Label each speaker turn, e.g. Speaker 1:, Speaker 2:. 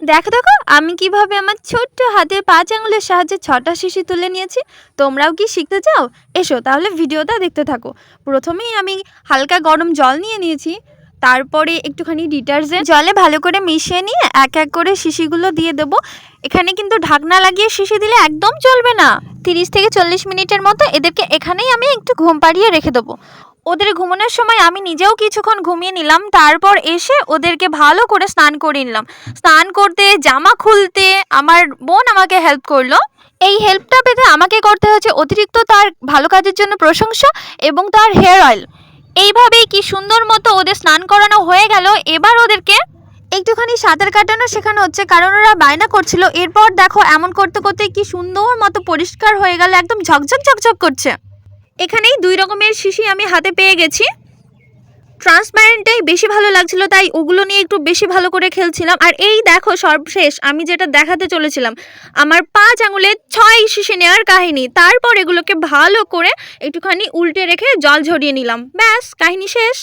Speaker 1: দেখো দেখো, আমি কীভাবে আমার ছোট্ট হাতের পাঁচ আঙুলের সাহায্যে ছটা শিশি তুলে নিয়েছি। তোমরাও কি শিখতে চাও? এসো তাহলে ভিডিওটা দেখতে থাকো। প্রথমেই আমি হালকা গরম জল নিয়ে নিয়েছি। তারপরে একটুখানি ডিটারজেন্ট। জলে ভালো করে মিশিয়ে নিয়ে এক এক করে শিশিগুলো দিয়ে দেবো। এখানে কিন্তু ঢাকনা লাগিয়ে শিশি দিলে একদম চলবে না। তিরিশ থেকে চল্লিশ মিনিটের মতো এদেরকে এখানেই আমি একটু ঘুম পাড়িয়ে রেখে দেবো। ওদের ঘুমানোর সময় আমি নিজেও কিছুক্ষণ ঘুমিয়ে নিলাম, তারপর এসে ওদেরকে ভালো করে স্নান করে নিলাম। স্নান করতে, জামা খুলতে আমার বোন আমাকে হেল্প করল। এই হেল্পটা পেতে আমাকে করতে হচ্ছে অতিরিক্ত তার ভালো কাজের জন্য প্রশংসা এবং তার হেয়ার অয়েল এইভাবেই কি সুন্দর মতো ওদের স্নান করানো হয়ে গেল, এবার ওদেরকে একটুখানি সাঁতার কাটানো শেখানো হচ্ছে, কারণ ওরা বায়না করছিল। এরপর দেখো এমন করতে করতে কি সুন্দর মতো পরিষ্কার হয়ে গেল, একদম ঝকঝক ঝকঝক করছে। এখানেই দুই রকমের শিশি আমি হাতে পেয়ে গেছি। ট্রান্সপারেন্টটাই বেশি ভালো লাগছিল, তাই ওগুলো নিয়ে একটু বেশি ভালো করে খেলছিলাম। আর এই দেখো সর্বশেষ, আমি যেটা দেখাতে চলেছিলাম, আমার পাঁচ আঙুলে ছয় শিশি নেওয়ার কাহিনী। তারপর এগুলোকে ভালো করে একটুখানি উল্টে রেখে জল ঝরিয়ে নিলাম। ব্যাস, কাহিনী শেষ।